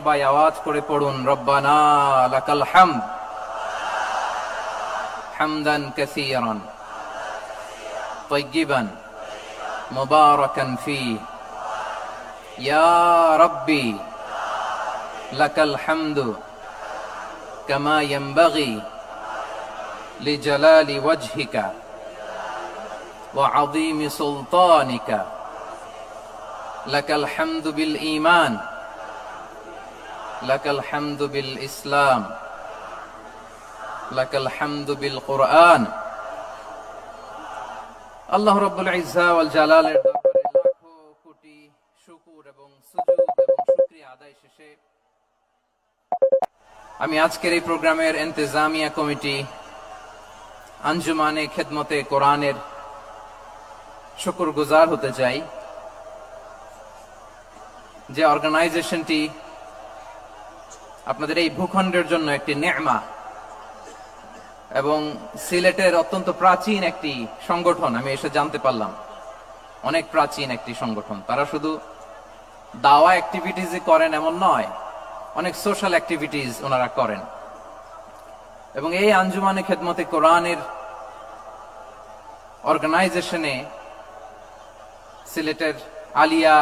সবাই আওয়াজ করে পড়ুন রব্বানা লাকাল হামদ হামদান কাসীরান طيبا مباركا فيه يا ربي لك الحمد كما ينبغي لجلال وجهك وعظيم سلطانك لك الحمد بالايمان لك الحمد بالاسلام لك الحمد بالقران আল্লাহ রব্বুল ইজ্জা ওয়াল জালালের দরবারে লাখো কোটি শুকুর এবং সুজুদ এবং শুকরিয়া আদায় শেষে আমি আজকের এই প্রোগ্রামের ইন্তেজামিয়া কমিটি আঞ্জুমানে খেদমতে কোরআনের শুকুর গুজার হতে চাই যে অর্গানাইজেশনটি আপনাদের এই ভূখণ্ডের জন্য একটি নেমা এবং সিলেটের অত্যন্ত প্রাচীন একটি সংগঠন, আমি এসে জানতে পারলাম। অনেক প্রাচীন একটি সংগঠন। তারা শুধু দাওয়া অ্যাক্টিভিটিস করেন এমন নয়, অনেক সোশ্যাল অ্যাক্টিভিটিস ওনারা করেন। এবং এই আঞ্জুমানে খেদমতে কোরআনের অর্গানাইজেশনে সিলেটের আলিয়া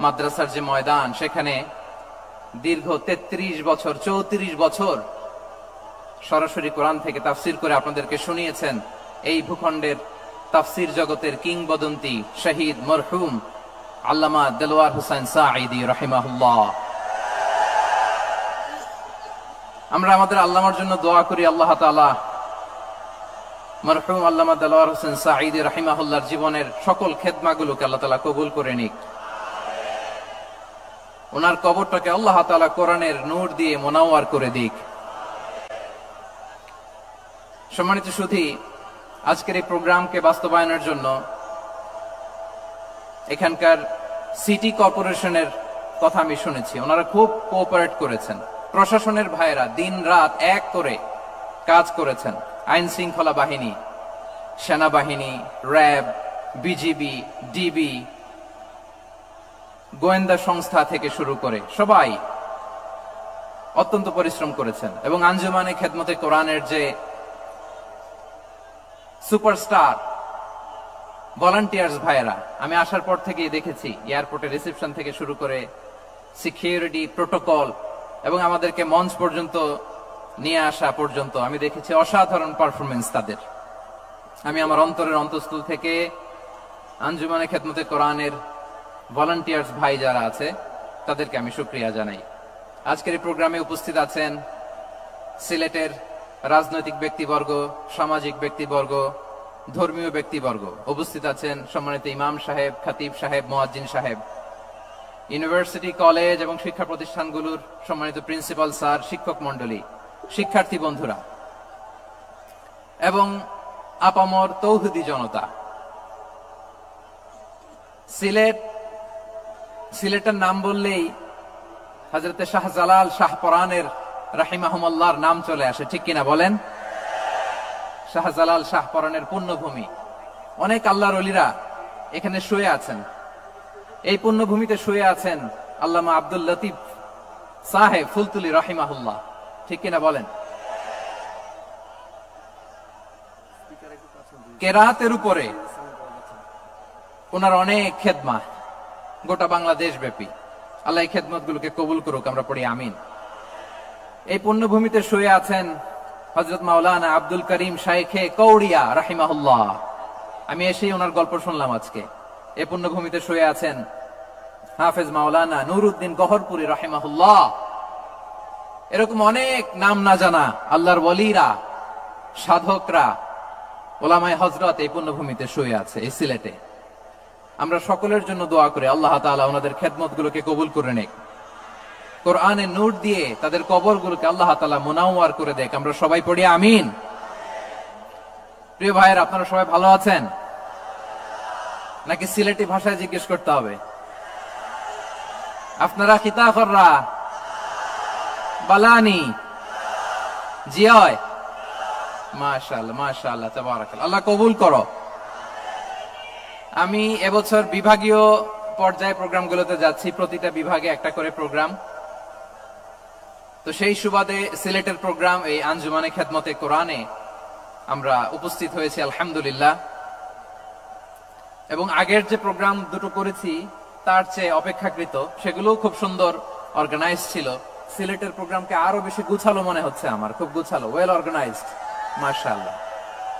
মাদ্রাসার যে ময়দান, সেখানে দীর্ঘ ৩৩ বছর, চৌত্রিশ বছর সরাসরি কোরআন থেকে তাফসির করে আপনাদেরকে শুনিয়েছেন এই ভূখণ্ডের তাফসির জগতের কিংবদন্তি শহীদ মরহুম আল্লামা দেলোয়ার হুসাইন সাঈদি রহিমাহুল্লাহ। আমরা আমাদের আল্লামার জন্য দোয়া করি, আল্লাহ তাআলা মরহুম আল্লামা দেলোয়ার হোসেন সাঈদি রহিমাহুল্লাহর জীবনের সকল খেদমাগুলোকে আল্লাহ তালা কবুল করে নিক। ওনার কবরটাকে আল্লাহ তাআলা কোরআনের নূর দিয়ে মোনাওয়ার করে দিক। সম্মানিত সুধী, আজকের এই প্রোগ্রামকে বাস্তবায়নের জন্য এখানকার সিটি কর্পোরেশনের কথা আমি শুনেছি। ওনারা খুব কোঅপারেট করেছেন। প্রশাসনের ভাইয়েরা দিন রাত এক করে কাজ করেছেন। আইন শৃঙ্খলা বাহিনী, সেনাবাহিনী, র্যাব, বিজিবি, ডিবি গোয়েন্দা সংস্থা থেকে শুরু করে সবাই অত্যন্ত পরিশ্রম করেছেন। এবং আঞ্জুমানে খেদমতে কোরআনের যে সুপারস্টার, ভলান্টিয়ার্স ভাইয়েরা, আমি আসার পর থেকে দেখেছি এয়ারপোর্টে রিসেপশন থেকে শুরু করে সিকিউরিটি প্রোটোকল এবং আমাদেরকে মঞ্চ পর্যন্ত নিয়ে আসা পর্যন্ত আমি দেখেছি অসাধারণ পারফরমেন্স তাদের। আমি আমার অন্তরের অন্তঃস্থল থেকে আঞ্জুমানে খেদমতে কোরআনের ভলান্টিয়ার্স ভাই যারা আছে, তাদেরকে আমি সুক্রিয়া জানাই। আজকের এই প্রোগ্রামে উপস্থিত আছেন সিলেটের রাজনৈতিক ব্যক্তিবর্গ, সামাজিক ব্যক্তিবর্গ, ধর্মীয় ব্যক্তিবর্গ। উপস্থিত আছেন সম্মানিত ইমাম সাহেব, খাতিব সাহেব, মোয়াজ্জিন সাহেব। ইউনিভার্সিটি, কলেজ এবং শিক্ষা প্রতিষ্ঠানগুলোর সম্মানিত প্রিন্সিপাল স্যার, শিক্ষক মন্ডলী শিক্ষার্থী বন্ধুরা, এবং আপামর তৌহুদি জনতা। সিলেট সিলেটের নাম বললেই হজরতে শাহজালাল শাহপরানের রাহিমাহমল্লার নাম চলে আসে, ঠিক কিনা বলেন? শাহজালাল শাহপরানের পুণ্যভূমি। অনেক আল্লাহর অলিরা এখানে শুয়ে আছেন। এই পুণ্যভূমিতে শুয়ে আছেন আল্লামা আব্দুল লতিফ সাহেব ফুলতুলি রহিমাহুল্লাহ, ঠিক কিনা বলেন? কেরাতের উপরে ওনার অনেক খেদমা। গোটা বাংলাদেশ ব্যাপী আল্লাহ এই খেদমত গুলোকে কবুল করুক, আমরা পড়ি আমিন। এই পুণ্যভূমিতে শুয়ে আছেন হজরত মাওলানা আব্দুল করিম শাইখে কৌড়িয়া রাহিমাহুল্লাহ। আমি এসেই ওনার গল্প শুনলাম আজকে। এই পুণ্যভূমিতে শুয়ে আছেন হাফেজ মাওলানা নুরুদ্দিন গহরপুরি রাহিমাহুল্লাহ। এরকম অনেক নাম না জানা আল্লাহর ওলিরা, সাধকরা, ওলামায় হজরত এই পুণ্যভূমিতে শুয়ে আছে, এই সিলেটে। আমরা সকলের জন্য দোয়া করি, আল্লাহ তাআলা ওনাদের খেদমত গুলোকে কবুল করে নেক। কোরআনে নূর দিয়ে তাদের কবর গুলোকে আল্লাহ তাআলা মুনাওয়ার করে দেখ আমরা সবাই পড়ি, আমিন। প্রিয় ভাইয়ের, আপনারা সবাই ভালো আছেন? নাকি সিলেটি ভাষায় জিজ্ঞেস করতে হবে? আপনারা খিতা কররা বালানি? মাশাআল্লাহ মাশাআল্লাহ, তাবারাকাল্লাহ। আল্লাহ কবুল করো। আমি এবছর বিভাগীয় পর্যায়ে প্রোগ্রামগুলোতে যাচ্ছি। প্রতিটা বিভাগে একটা করে প্রোগ্রাম। তো সেই সুবাদে সিলেটের প্রোগ্রাম এই আঞ্জুমানে খেদমতে কোরআনে আমরা উপস্থিত হয়েছি, আলহামদুলিল্লাহ। এবং আগের যে প্রোগ্রাম দুটো করেছি, তার চেয়ে অপেক্ষাকৃত, সেগুলোও খুব সুন্দর অর্গানাইজ ছিল। সিলেটের প্রোগ্রামকে আরও বেশি গুছালো মনে হচ্ছে আমার, খুব গুছালো ওয়েল অর্গানাইজড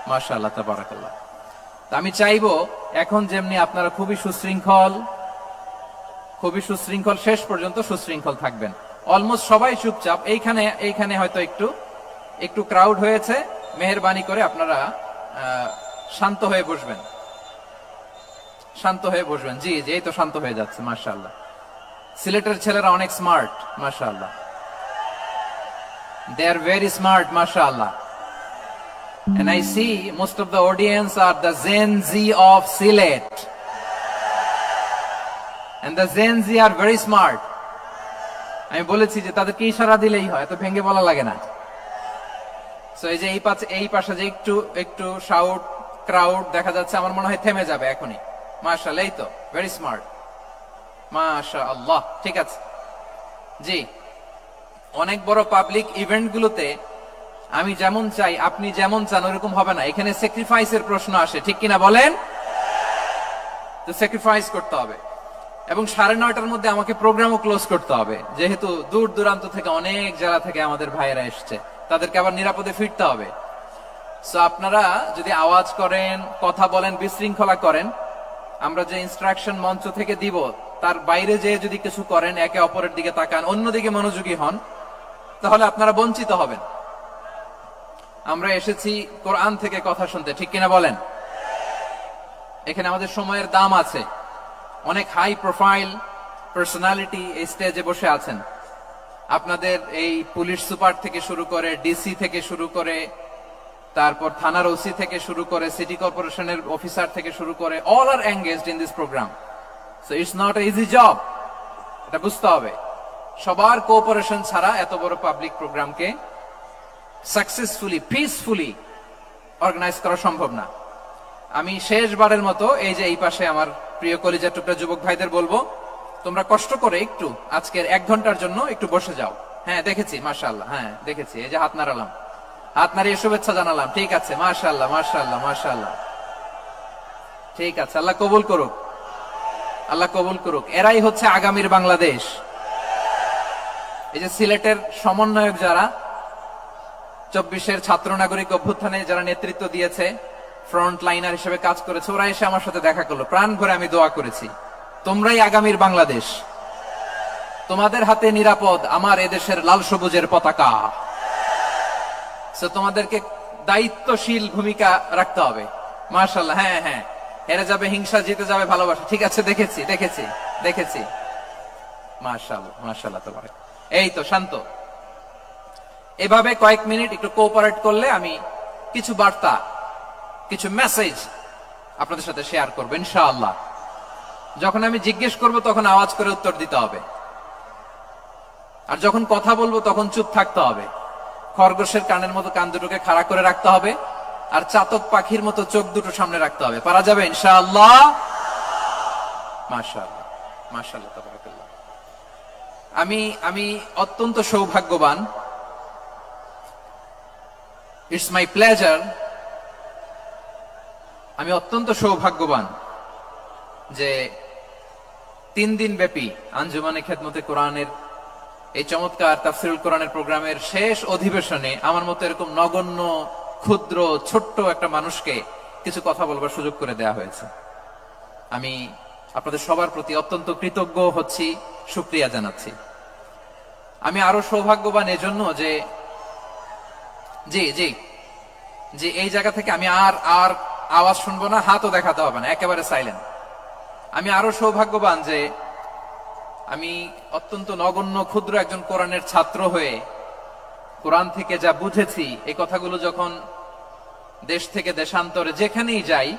মার্শাল্লাহ তাবারাকাল্লাহ। তা আমি চাইব এখন যেমনি আপনারা খুবই সুশৃঙ্খল খুবই সুশৃঙ্খল, শেষ পর্যন্ত সুশৃঙ্খল থাকবেন। অলমোস্ট সবাই চুপচাপ। এইখানে এইখানে হয়তো একটু একটু ক্রাউড হয়েছে। মেহরবানি করে আপনারা শান্ত হয়ে বসবেন। শান্ত হয়ে বসবেন। জি জি, এই তো শান্ত হয়ে যাচ্ছে মার্শাল্লাহ সিলেটের ছেলেরা অনেক স্মার্ট মার্শাল্লাহ দে আর ভেরি স্মার্ট মার্শাল্লাহ And I see most of the audience are the Gen Z of Silet. And the Gen Z are very smart. আমি বলেছি যে তাদেরকে ইশারা দিলেই হয়, এত ভেঙে বলা লাগে না সো এই যে এই পাশে এই পাশে যে একটু একটু শাউট ক্রাউড দেখা যাচ্ছে, আমার মনে হয় থেমে যাবে এখনই মাশাল এই তো ভেরি স্মার্ট মাশা আল্লাহ ঠিক আছে জি, অনেক বড় পাবলিক ইভেন্ট গুলোতে আমি যেমন চাই, আপনি যেমন চান, ওরকম হবে না। এখানে স্যাক্রিফাইসের প্রশ্ন আসে, ঠিক কিনা বলেন? তো স্যাক্রিফাইস করতে হবে। এবং সাড়ে নয়টার মধ্যে আমাকে প্রোগ্রামও ক্লোজ করতে হবে। যেহেতু দূর দূরান্ত থেকে অনেক জেলা থেকে আমাদের ভাইয়েরা এসছে। তাদেরকে আবার নিরাপদে ফিরতে হবে। সো আপনারা যদি আওয়াজ করেন, কথা বলেন, বিশৃঙ্খলা করেন, আমরা যে ইনস্ট্রাকশন মঞ্চ থেকে দিব, তার বাইরে যে যদি কিছু করেন, একে অপরের দিকে তাকান, অন্যদিকে মনোযোগী হন, তাহলে আপনারা বঞ্চিত হবেন। আমরা এসেছি কোরআন থেকে কথা শুনতে, ঠিক কিনা বলেন? এখানে আমাদের সময়ের দাম আছে। অনেক হাই প্রোফাইল পার্সোনালিটি এই স্টেজে বসে আছেন। আপনাদের এই পুলিশ সুপার থেকে শুরু করে ডিসি থেকে শুরু করে, তারপর থানার ওসি থেকে শুরু করে সিটি কর্পোরেশনের অফিসার থেকে শুরু করে all are engaged in this programme so it's not a easy job এটা বুঝতে হবে। সবার কোঅপারেশন ছাড়া এত বড় পাবলিক প্রোগ্রামকে সাকসেসফুলি পিসফুলি অর্গানাইজ করা সম্ভব না। আমি শেষবারের মতো এই যে এই পাশে আমার প্রিয় কলিজা টুকরা যুবক ভাইদের বলব, তোমরা কষ্ট করে একটু আজকের এক ঘণ্টার জন্য একটু বসে যাও। হ্যাঁ দেখেছি, মাশাআল্লাহ হ্যাঁ দেখেছি, এই যে হাত নাড়ালাম। হাত নাড়িয়ে শুভেচ্ছা জানালাম, ঠিক আছে, মাশাআল্লাহ মাশাআল্লাহ মাশাআল্লাহ। ঠিক আছে, আল্লাহ কবুল করুক। আল্লাহ কবুল করুক। এরাই হচ্ছে আগামীর বাংলাদেশ। এই যে সিলেটের সমন্বয়ক যারা চব্বিশের ছাত্র নাগরিক অভ্যুত্থানে যারা নেতৃত্ব দিয়েছে ফ্রন্ট লাইনার হিসেবে কাজ করেছে, ওরা এসে আমার সাথে দেখা করল। প্রাণ ভরে আমি দোয়া করেছি। তোমরাই আগামীর বাংলাদেশ। তোমাদের হাতে নিরাপদ আমার এদেশের লাল সবুজের পতাকা। তোমাদেরকে দায়িত্বশীল ভূমিকা রাখতে হবে। মার্শাল্লাহ হ্যাঁ হ্যাঁ। হেরে যাবে, হিংসা, জিতে যাবে, ভালোবাসা। ঠিক আছে, দেখেছি দেখেছি দেখেছি। মার্শাল্লাহ মার্শাল্লাহ তোমার। এই তো, শান্ত। এভাবে কয়েক মিনিট একটু কোঅপারেট করলে আমি কিছু বার্তা, কিছু মেসেজ আপনাদের সাথে শেয়ার করব, ইনশাআল্লাহ। যখন আমি জিজ্ঞেস করব, তখন আওয়াজ করে উত্তর দিতে হবে। আর যখন কথা বলব, তখন চুপ থাকতে হবে। খরগোশের কানের মতো কান দুটোকে খাড়া করে রাখতে হবে, আর চাতক পাখির মতো চোখ দুটো সামনে রাখতে হবে। পারা যাবে, ইনশাআল্লাহ? মাশাআল্লাহ মাশাআল্লাহ আমি আমি অত্যন্ত সৌভাগ্যবান ইটস মাই প্লেজার আমি অত্যন্ত সৌভাগ্যবান যে তিন দিন ব্যাপী আঞ্জুমানে খেদমতে কোরআনের এই চমৎকার তাফসিরুল কোরআনের প্রোগ্রামের শেষ অধিবেশনে আমার মতো এরকম নগণ্য, ক্ষুদ্র, ছোট্ট একটা মানুষকে কিছু কথা বলবার সুযোগ করে দেয়া হয়েছে। আমি আপনাদের সবার প্রতি অত্যন্ত কৃতজ্ঞ হচ্ছি, সুক্রিয়া জানাচ্ছি। আমি আরও সৌভাগ্যবান এজন্য যে জি জি। জি, এই জায়গা থেকে আমি আর আর আওয়াজ শুনব না, হাতও দেখাতে হবে না, একেবারে সাইলেন্ট আমি আরও সৌভাগ্যবান যে আমি অত্যন্ত নগণ্য, ক্ষুদ্র একজন কোরআনের ছাত্র হয়ে কোরআন থেকে যা বুঝেছি, এই কথাগুলো যখন দেশ থেকে দেশান্তরে যেখানেই যাই